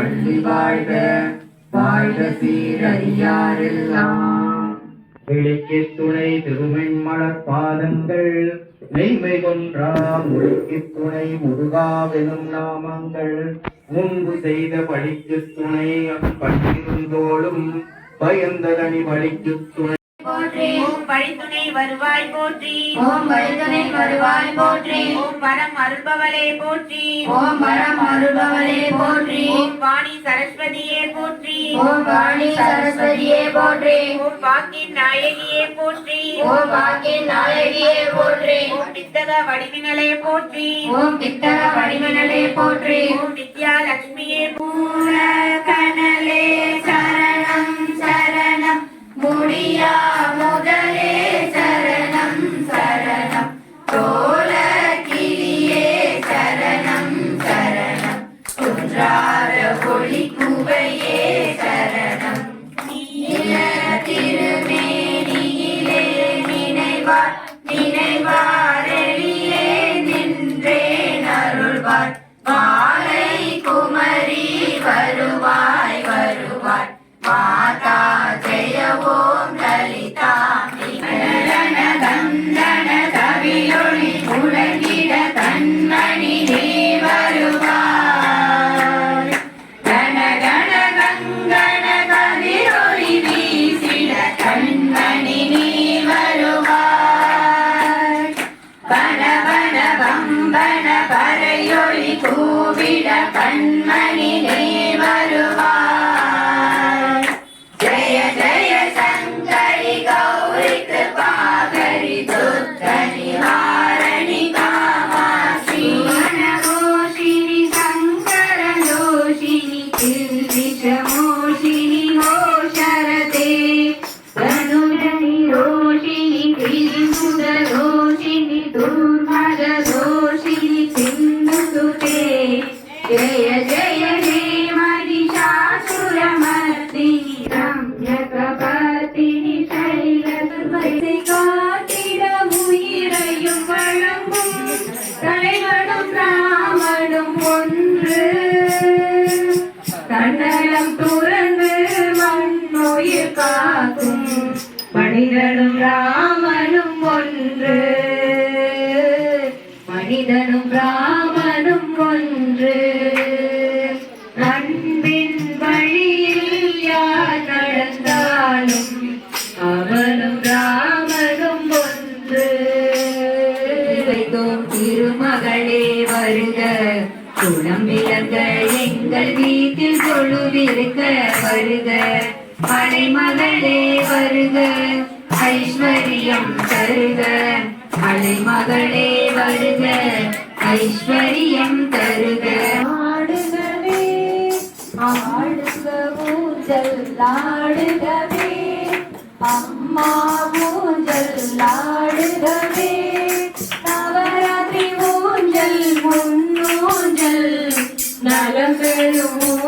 வள்ளி வாழ்க வாழ்க சீரடியாரெல்லாம். விழிக்கு துணை திருமெண்மலர் பாதங்கள் நெய்மை கொன்றா முழுக்கு துணை முருகாவெனும் நாமங்கள். முன்பு செய்த பழிக்கு துணை பட்டிருந்தோளும் பயந்ததனி வழிக்கு துணை. போற்றி ஓம் பழித்துணை வருவாய் போற்றி ஓம் வழிதுணை வருவாய் போற்றி ஓம் வரம் அருள்பவளே போற்றி ஓம் வரம் அருள்பவளே போற்றி ஓம் வாணி சரஸ்வதியே போற்றி ஓம் வாணி சரஸ்வதியே போற்றி ஓம் வாக்கின் நாயகியே போற்றி ஓம் வாக்கின் நாயகியே போற்றி ஓம் வித்தக வடிவினலே போற்றி ஓம் பித்தக வடிவனலே போற்றி ஓம் வித்யா லட்சுமியே கனலே நினைவார் நினைவாரெளியே நின்றேன் அருள்வார். மாலை குமரி வருவாய் வருவாய். ஜய ஜய ஹே மகிஷாசுரமர்தினி ரம்யகபர்தினி சைலதுர்வதை வழங்கும் தலைவனும் ராமனும் ஒன்று. தன்னலம் துறந்து மண்ணுயிர் காக்கும் மனிதனும் ராமனும் ஒன்று மனிதனும் குணம் விளங்க எங்கள் வீட்டில் தொழுவிருக்க வருக. மலைமகளே வருக. ஐஸ்வர்யம் தருக. மலைமகளே வருக. ஐஸ்வர்யம் தருக. ஆடுகவே ஆடுக ஊஞ்சல் ஆடுகவே. அம்மா ஊஞ்சல் ஆடுகவே. Oh.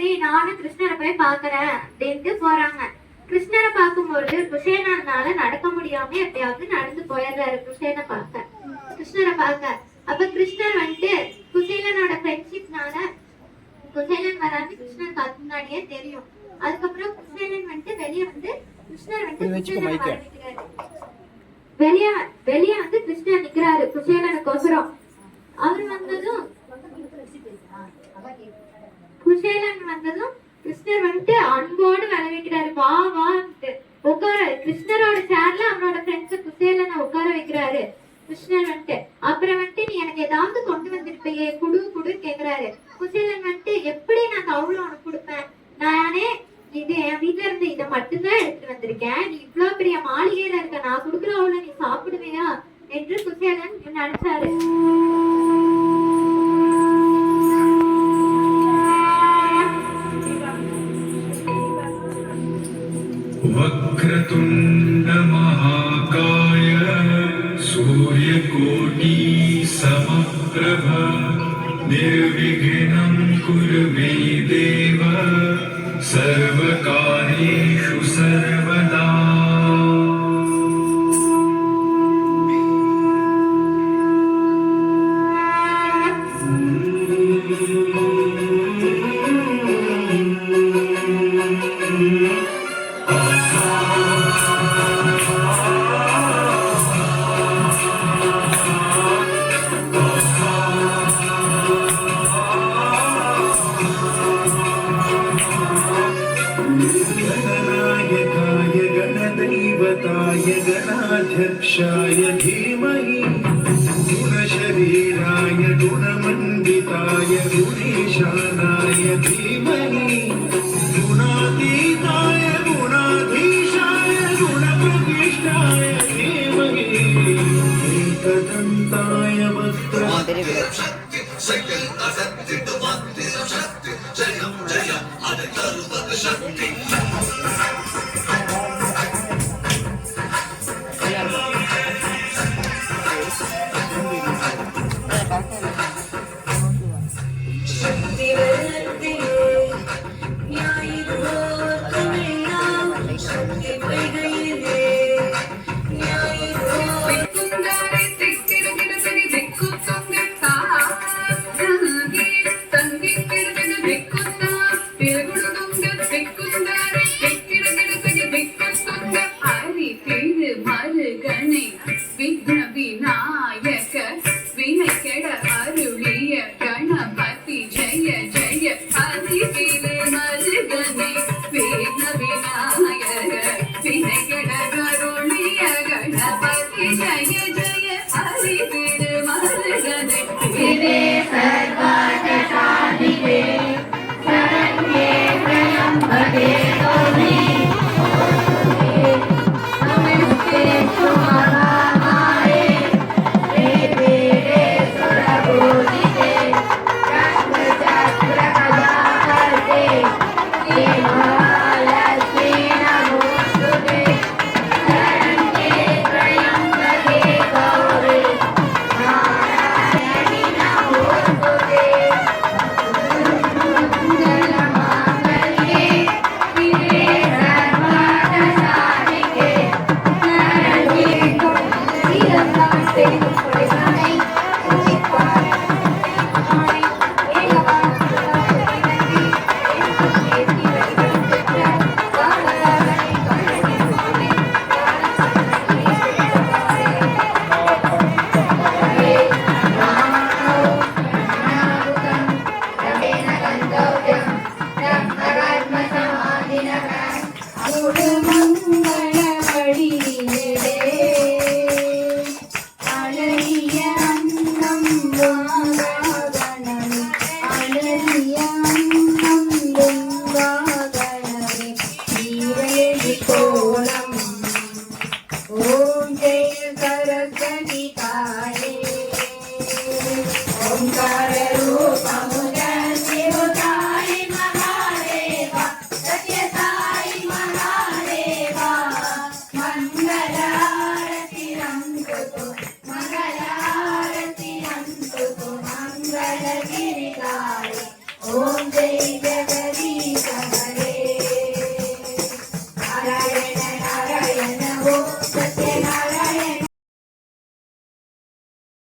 சரி நானும் கிருஷ்ணரை போய் பார்க்கறேன் அப்படின்ட்டு போறாங்க. கிருஷ்ணரை பார்க்கும்போது குசேலனால நடக்க முடியாம எப்படியாவது நடந்து போயிடுறாரு கிருஷ்ணனை பார்க்க. கிருஷ்ணரை பார்க்க. அப்ப கிருஷ்ணர் வந்துட்டு குசேலனோட ஃப்ரெண்ட்ஷிப்னால குசேலன் வராது கிருஷ்ணன் அதுக்கு முன்னாடியே தெரியும். அதுக்கப்புறம் குசேலன் வந்துட்டு வெளியே வந்து கிருஷ்ணர் வந்து குசேலனை வரவேற்கிறாரு. வெளியே வெளியே வந்து கிருஷ்ணர் நிக்கிறாரு குசேலனுக்கோசரம் அவர் வந்ததும் குசேலன் வந்ததும் கிருஷ்ணர் வந்துட்டு அன்போடு வரவேற்கிறாரு வா வான்ட்டு உட்கார கிருஷ்ணரோட சேர்ல அவனோட ஃப்ரெண்ட்ஸ் குசேலனை உட்கார வைக்கிறாரு. கிருஷ்ணர் வந்துட்டு அப்புறம் வந்துட்டு நீ எனக்கு ஏதாவது கொண்டு வந்திருப்பையே? குடு குடு கேக்குறாரு. குசேலன் வந்துட்டு எப்படி நான் தவுள உனக்கு கொடுப்பேன்? நானே இது என் வீட்டுல இருந்து இதை மட்டும்தான் எடுத்துட்டு வந்திருக்கேன். நீ இவ்வளவு பெரிய மாளிகையில இருக்க. நான் கொடுக்குற அவளை நீ சாப்பிடுவியா? என்று குசேலன் நினைச்சாரு वक्रतुण्डमहाकाय सूर्यकोटि समप्रभ निर्विघ्नं गणदैवताय गणाध्यक्षाय धीमहि गुणशरीराय गुणमण्डिताय गुणेशानाय धीमहि गुणातीताय गुणाधीशाय गुणप्रतिष्ठाय धीमहि एकदन्ताय वक्र மருகனை